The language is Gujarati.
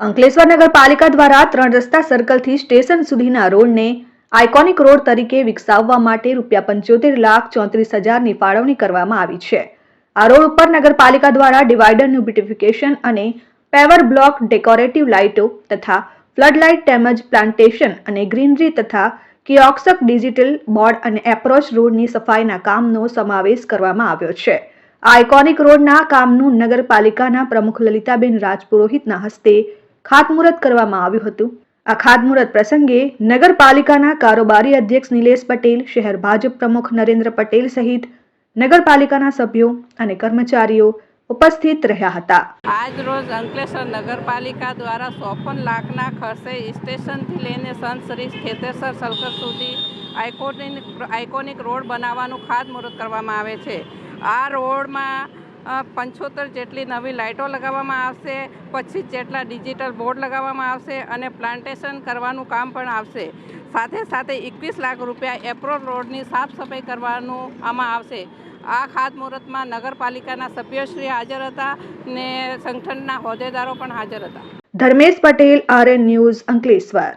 અંકલેશ્વર નગરપાલિકા દ્વારા ત્રણ રસ્તા સર્કલથી સ્ટેશન સુધીના રોડને આઇકોનિક રોડ તરીકે વિકસાવવા માટે રૂપિયા પંચોતેર લાખ ચોત્રીસ હજારની ફાળવણી કરવામાં આવી છે. આ રોડ ઉપર નગરપાલિકા દ્વારા ડિવાઈડરનું બ્યુટિફિકેશન અને પેવર બ્લોક ડેકોરેટિવ લાઇટો તથા ફ્લડ તેમજ પ્લાન્ટેશન અને ગ્રીનરી તથા કિયોક્સક ડિજિટલ બોર્ડ અને એપ્રોચ રોડની સફાઈના કામનો સમાવેશ કરવામાં આવ્યો છે. આઇકોનિક રોડના કામનું નગરપાલિકાના પ્રમુખ લલિતાબેન રાજપુરોહિતના હસ્તે ખાતમુહૂર્ત કરવામાં આવ્યું હતું. આ ખાતમુહૂર્ત પ્રસંગે નગરપાલિકાના કારોબારી અધ્યક્ષ નિલેશ પટેલ, શહેર ભાજપ પ્રમુખ નરેન્દ્ર પટેલ સહિત નગરપાલિકાના સભ્યો અને કર્મચારીઓ ઉપસ્થિત રહ્યા હતા. આજ રોજ અંકલેશ્વર નગરપાલિકા દ્વારા ચોપન લાખના ખર્ચે સ્ટેશનથી લઈને સંત શ્રી ખેતેસર સર્કલ સુધી આઇકોનિક આઇકોનિક રોડ બનાવવાનું ખાતમુહૂર્ત કરવામાં આવે છે. આ રોડમાં પંચોતેર જેટલી નવી લાઇટો લગાવવામાં આવશે પચીસ જેટલા ડિજિટલ બોર્ડ લગાવવામાં આવશે અને પ્લાન્ટેશન કરવાનું કામ પણ આવશે. સાથે સાથે એકવીસ લાખ રૂપિયા એપ્રોલ રોડની સાફ સફાઈ કરવાનું આમાં આવશે. આ ખાતમુહૂર્તમાં નગરપાલિકાના સભ્યશ્રી હાજર હતા ને સંગઠનના હોદ્દેદારો પણ હાજર હતા. Dharmesh Patel, RN news Ankleshwar.